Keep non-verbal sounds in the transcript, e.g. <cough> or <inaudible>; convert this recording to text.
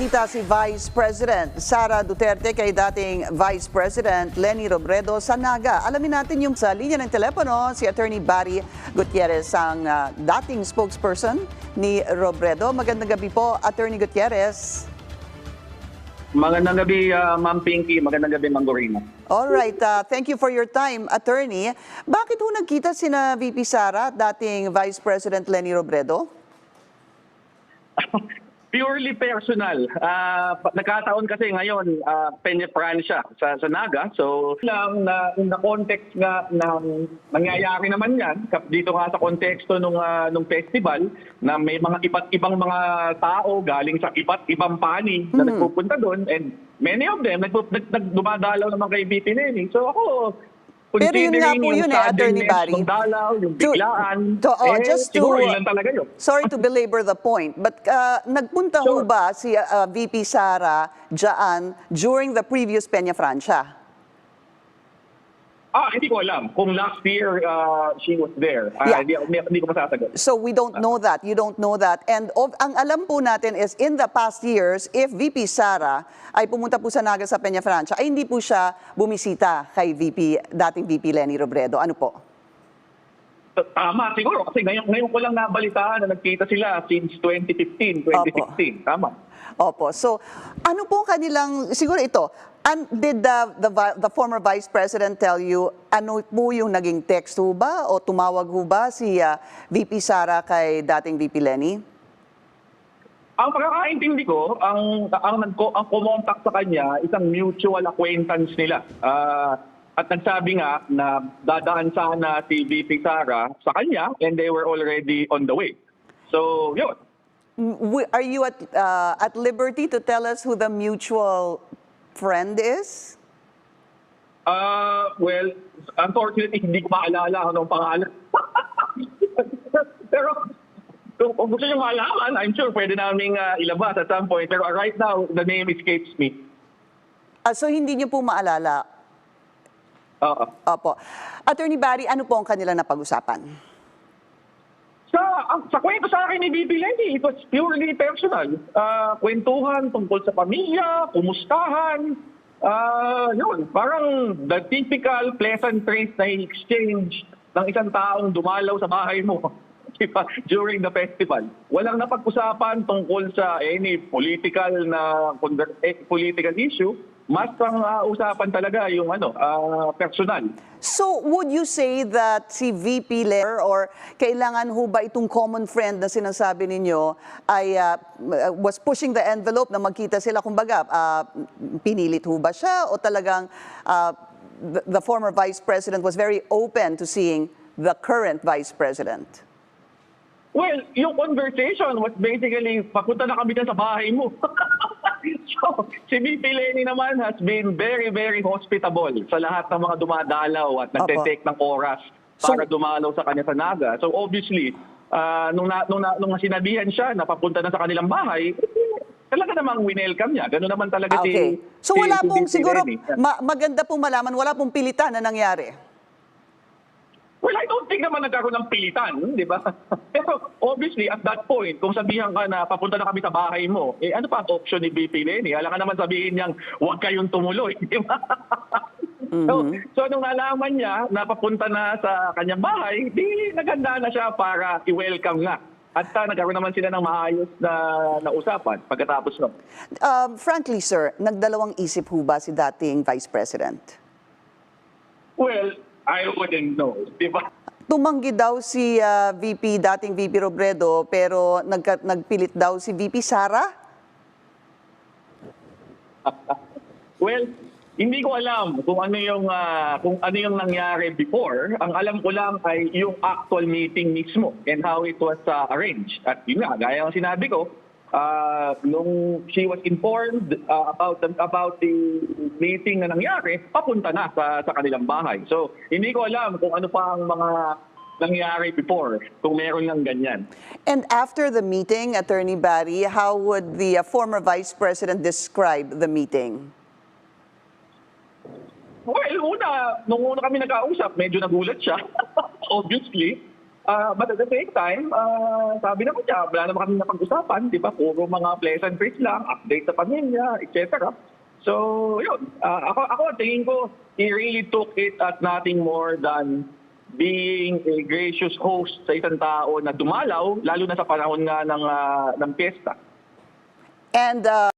nagkita si Vice President Sara Duterte kay dating Vice President Lenny Robredo sa Naga. Alamin natin yung sa linya ng telepono si Attorney Barry Gutierrez, ang ah, dating spokesperson ni Robredo. Magandang gabi po, Attorney Gutierrez. Magandang gabi, ah, Ma'am Pinky. Magandang gabi, Ma'am Gorina. All right, ah, thank you for your time, Attorney. Bakit ho nagkita sina VP Sara at dating Vice President Lenny Robredo? <laughs> Purely personal. Ah, pa- nagkataon kasi ngayon, uh, Peña Francia sa, sa Naga. So, lang na in the context nga ng nangyayari naman yan, dito nga sa konteksto nung, ah, nung festival, na may mga iba't ibang mga tao galing sa iba't ibang panig na nagpupunta doon. And many of them, nagpu- nag, nag, dumadalaw naman kay VP Lenny. So ako, Pero yun nga po yung yun eh, Attorney Barry. ng dalaw, yung To- biglaan, to- oh, eh, just to- talaga yun. Sorry to belabor the point, but uh, nagpunta ho Sure. ba si uh, VP Sara dyan during the previous Peña Francia? Ah, hindi ko alam. Kung last year uh, she was there, ah, Yeah. hindi, hindi, hindi ko masasagot. So we don't know that. You don't know that. And of, ang alam po natin is in the past years, if VP Sara ay pumunta po sa Naga sa Peña Francia, ay hindi po siya bumisita kay VP, dating VP Lenny Robredo. Ano po? Tama, siguro. Kasi ngayon, ngayon ko lang nabalitaan na nagkita sila since 2015, 2016. Tama. Opo. So, ano po kanilang, siguro ito, and did the, the, the former Vice President tell you, ano po yung naging text ho ba o tumawag ho ba si ah, VP Sara kay dating VP Lenny? Ang pagkakaintindi ko, ang ang nagko ang kumontak sa kanya isang mutual acquaintance nila. Ah, at nagsabi nga na dadaan sana si VP Sara sa kanya and they were already on the way. So, yun. Are you at, ah, at liberty to tell us who the mutual friend is? Uh, well, unfortunately, hindi ko maalala anong pangalan. <laughs> Pero kung, kung gusto nyo malaman, I'm sure pwede namin uh, ilabas at some point. Pero right now, the name escapes me. Ah, so hindi niyo po maalala? Oo. Opo. Attorney Barry, ano po ang kanila na pag-usapan? Sa, ang, sa kwento sa akin ni Bibi Lenny, it was purely personal. Ah, kwentuhan tungkol sa pamilya, kumustahan. Ah, yun, parang the typical pleasant traits na exchange ng isang taong dumalaw sa bahay mo <laughs> diba, during the festival. Walang napag-usapan tungkol sa any political na eh, political issue. Mas ang ah, usapan talaga yung ano, ah, personal. So, would you say that si VP Ler or kailangan ho ba itong common friend na sinasabi ninyo ay ah, was pushing the envelope na magkita sila? Kumbaga, ah, pinilit ho ba siya o talagang ah, the, the former Vice President was very open to seeing the current Vice President? Well, yung conversation was basically, papunta na kami dyan sa bahay mo. <laughs> so, <laughs> si VP Lenny naman has been very, very hospitable sa lahat ng mga dumadalaw at nagte-take ng oras So- para dumalaw sa kanya sa Naga. So obviously, ah, nung, na, nung, na, nung sinabihan siya na papunta na sa kanilang bahay, talaga namang winelcome niya. Ganun naman talaga Ah, okay. si So si- wala si pong VP siguro, ma- maganda pong malaman, wala pong pilitan na nangyari. I don't think naman nagkaroon ng pilitan, di ba? <laughs> Pero obviously, at that point, kung sabihan ka na papunta na kami sa bahay mo, eh ano pa ang option ni BP Lenny? Alam ka naman sabihin niyang, huwag kayong tumuloy, <laughs> di ba? so, so, nung nalaman niya na papunta na sa kanyang bahay, di naganda na siya para i-welcome nga. At uh, nagkaroon naman sila ng maayos na, na usapan pagkatapos nun. Um, frankly, sir, nagdalawang isip ho ba si dating Vice President? Well, I wouldn't know, di ba? Tumanggi daw si ah, VP, dating VP Robredo, pero nagka, nagpilit daw si VP Sara? <laughs> Well, hindi ko alam kung ano yung ah, kung ano yung nangyari before. Ang alam ko lang ay yung actual meeting mismo and how it was ah, arranged. At yun nga, gaya ng sinabi ko, ah, nung she was informed ah, about the, about the meeting na nangyari, papunta na sa, sa kanilang bahay. So, hindi ko alam kung ano pa ang mga nangyari before, kung meron ng ganyan. And after the meeting, Attorney Barry, how would the ah, former Vice President describe the meeting? Well, una, nung una kami nag-kausap, medyo nagulat siya. <laughs> Obviously. Ah, but at the same time, ah, sabi naman niya, wala naman kami napag-usapan, di ba? Puro mga pleasantries lang, update sa pamilya, etc. So, yun. Ah, ako, ako, tingin ko, he really took it as nothing more than being a gracious host sa isang tao na dumalaw, lalo na sa panahon nga ng, ah, ng piyesta. And uh,